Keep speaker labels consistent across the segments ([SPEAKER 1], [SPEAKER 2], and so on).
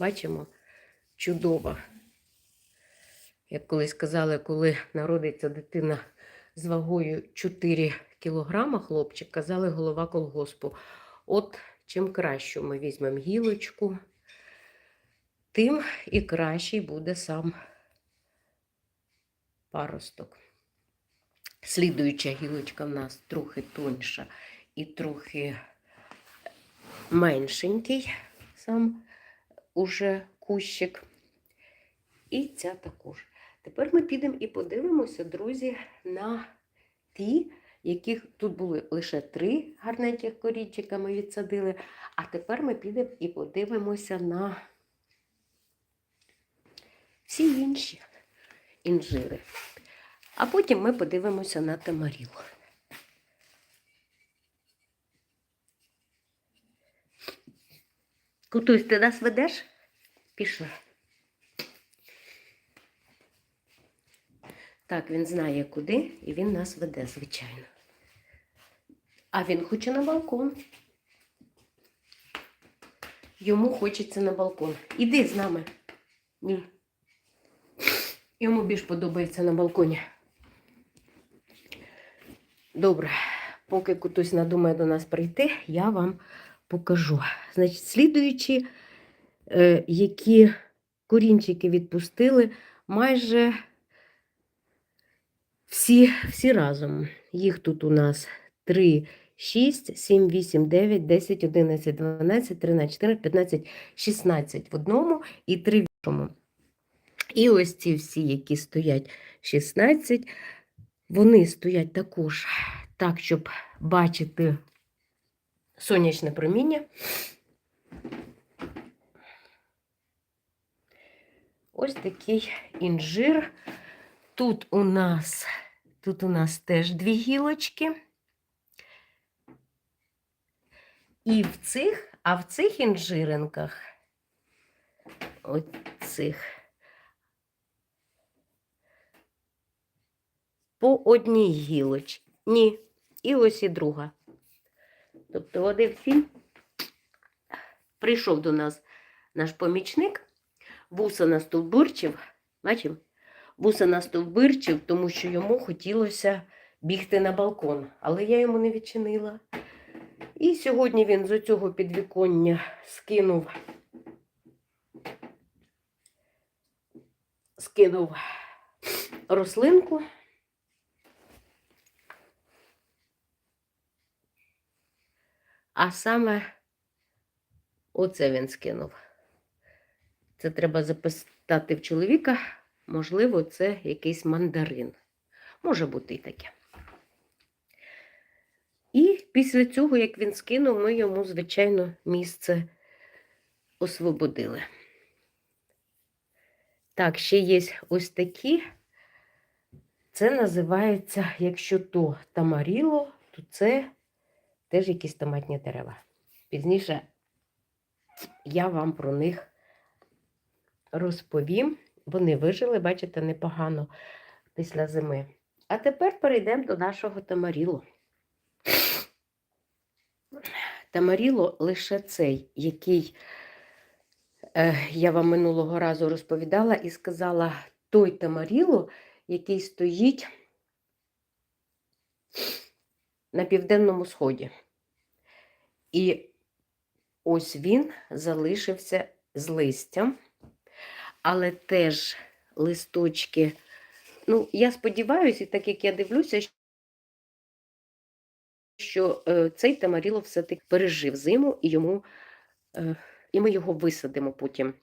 [SPEAKER 1] Бачимо? Чудово. Як колись казали, коли народиться дитина з вагою 4 кілограма, хлопчик, казали голова колгоспу. От чим краще ми візьмемо гілочку, тим і кращий буде сам паросток. Слідуюча гілочка в нас трохи тоньша і трохи меншенький сам уже кущик. І ця також. Тепер ми підемо і подивимося, друзі, на ті, яких тут були лише три гарненьких корінчика ми відсадили. А тепер ми підемо і подивимося на всі інші інжири. А потім ми подивимося на тамарілу. Кутусь, ти нас ведеш? Пішли. Так, він знає куди, і він нас веде, звичайно. А він хоче на балкон. Йому хочеться на балкон. Іди з нами. Ні. Йому більш подобається на балконі. Добре, поки кутусь надумає до нас прийти, я вам покажу. Значить, слідуючи, е, які корінчики відпустили, майже всі, всі разом. Їх тут у нас 3, 6, 7, 8, 9, 10, 11, 12, 13, 14, 15, 16 в одному і 3 в іншому. І ось ці всі, які стоять 16, вони стоять також так, щоб бачити сонячне проміння. Ось такий інжир. Тут у нас, тут у нас теж дві гілочки. І в цих, а в цих інжиринках, от цих, по одній гілочці. Ні, і ось і друга. Тобто один фільм прийшов до нас наш помічник, вуса настовбурчив, бачимо? Вуса настовбурчив, тому що йому хотілося бігти на балкон, але я йому не відчинила. І сьогодні він з цього підвіконня скинув, скинув рослинку. А саме оце він скинув. Це треба запитати в чоловіка. Можливо, це якийсь мандарин. Може бути і таке. І після цього, як він скинув, ми йому, звичайно, місце освободили. Так, ще є ось такі. Це називається, якщо то тамаріло, то це теж якісь томатні дерева. Пізніше я вам про них розповім. Вони вижили, бачите, непогано після зими. А тепер перейдемо до нашого тамарілу. Тамаріло лише цей, який е, я вам минулого разу розповідала і сказала той тамаріло, який стоїть на південному сході. І ось він залишився з листям, але теж листочки. Ну, я сподіваюся, так як я дивлюся, що е, цей тамаріло все-таки пережив зиму, і йому, е, і ми його висадимо потім.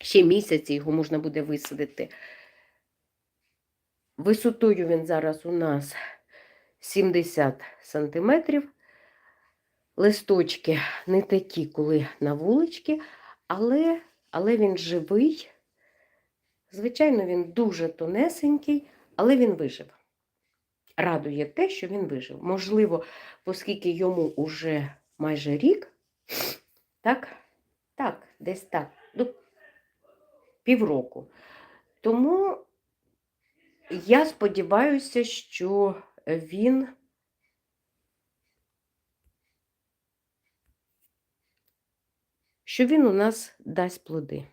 [SPEAKER 1] Ще місяць його можна буде висадити. Висотою він зараз у нас 70 сантиметрів. Листочки не такі, коли на вулички, але, але він живий. Звичайно, він дуже тонесенький, але він вижив. Радує те, що він вижив. Можливо, оскільки йому уже майже рік, так, так, десь так, до півроку. Тому я сподіваюся, що він що він у нас дасть плоди.